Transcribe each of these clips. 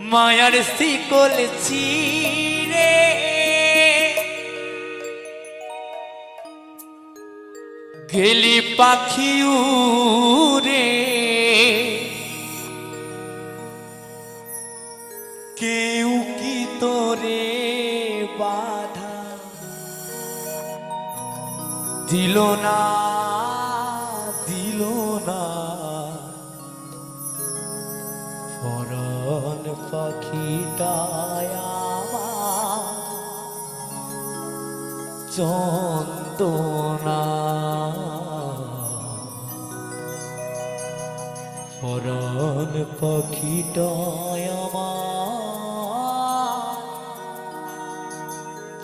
মায়ার শিকল চিরে গেলি পাখি উড়ে। কেউ কি তোরে বাধা দিল না? পাখিটায় চন্দনা আমার।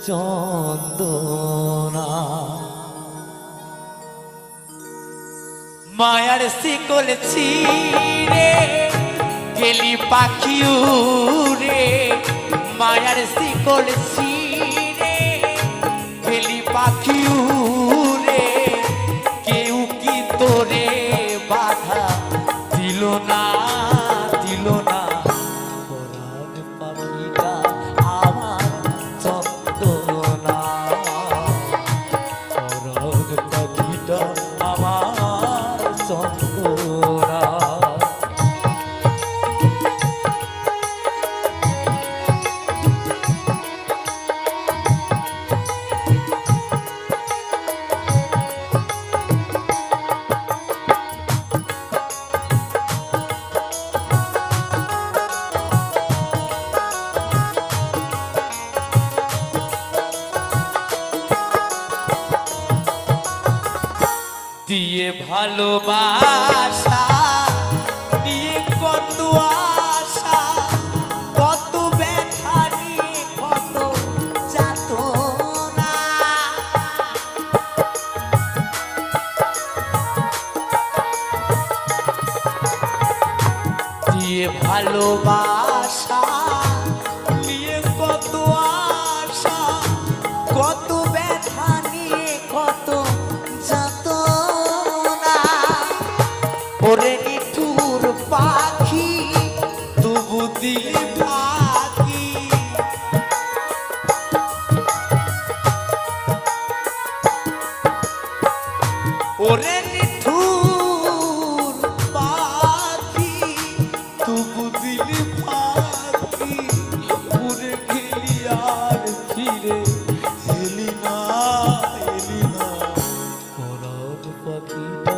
চন্দনা মায়ার শিকল ছিড়ে গেলি পাখি উড়ে, মায়ার শিকল ছিড়ে। গেলি পাখি উড়ে, কেউ কি তোরে বাধা দিল না চন্দনা দিয়ে ভালোবাসা দিয়ে কত আশা কত ব্যথা নিয়ে কত যাতনা। দিয়ে ভালোবাসা পাখিটা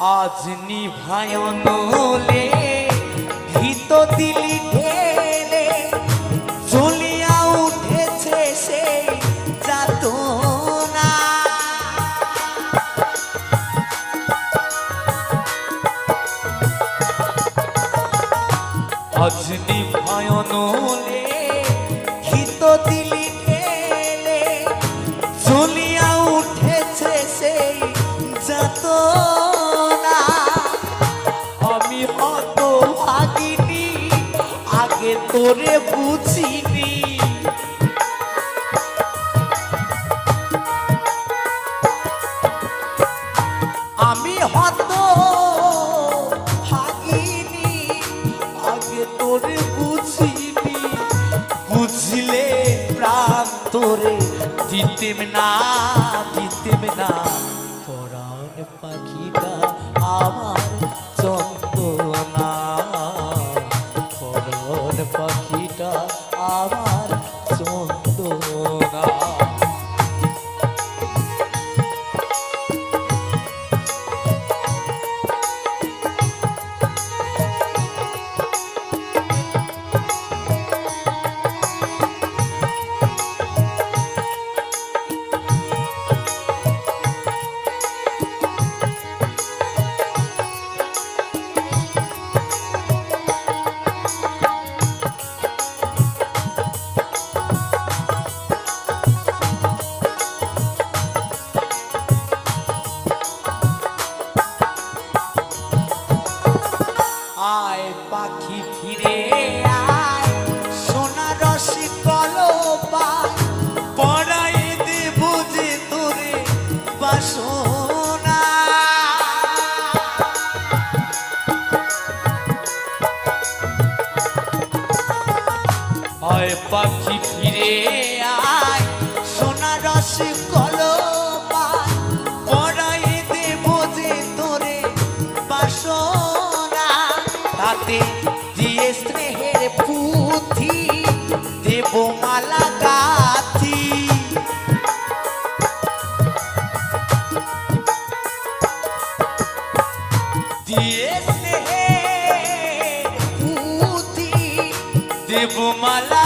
আজ নিভায়নলে হিত দিলি ঢেলে চলিয়া উঠেছে সেই যাতনা। আজ নিভায়নলে তোরে বুঝিনি। আমি হত ভাগিনি, আগে তোরে বুঝিনি। বুঝলে প্রাণ তোরে দিতেম না দিতেম না। পরাণ পাখিটা পাখি ফিরে আয়, সোনা রস কলপায় পড়াই দেব যে তোরে বাসনা। তাতে দিয়ে স্নেহের পুঁথি, দেব মালা গাথি। দিয়ে স্নেহের পুঁথি দেব মালা গাথি